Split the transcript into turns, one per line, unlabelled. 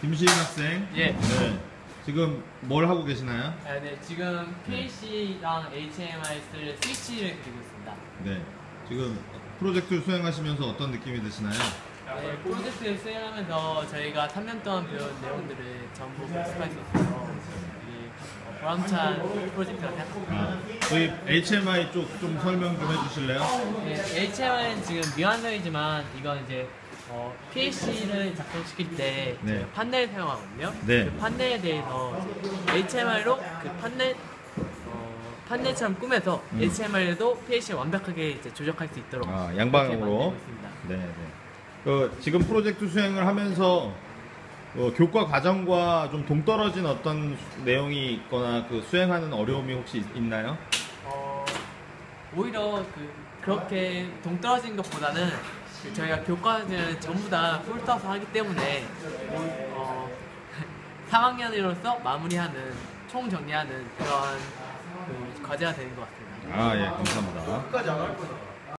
김시인 학생.
예.
네. 지금 뭘 하고 계시나요?
아, 네, 지금 PC랑 HMI 쓸 스위치를 그리고 있습니다.
네. 지금 프로젝트를 수행하시면서 어떤 느낌이 드시나요?
네, 프로젝트를 수행하면서 저희가 3년 동안 배운 내용들을 전부 복습할 수 있어서 되게 어, 보람찬 프로젝트라고 생각합니다.
아, 저희 HMI 쪽 좀 설명 좀 해주실래요?
네, HMI는 지금 미완성이지만 이건 이제 어, PLC를 작동시킬 때
네.
저희가 판넬을 사용하거든요.
네.
그 판넬에 대해서 HMI로 그 판넬 어, 판넬처럼 꾸며서
음.
HMI에도 PLC를 완벽하게 이제 조작할 수 있도록
아, 양방향으로.
만들고 있습니다.
네, 네. 그 지금 프로젝트 수행을 하면서 어, 교과 과정과 좀 동떨어진 어떤 수- 내용이 있거나 그 수행하는 어려움이 혹시 있- 있나요?
어, 오히려 그 그렇게 동떨어진 것보다는 그 저희가 교과서는 전부 다 풀타서 하기 때문에 어, 3학년으로서 마무리하는 총 정리하는 그런 그 과제가 되는 것 같습니다.
아, 예, 감사합니다.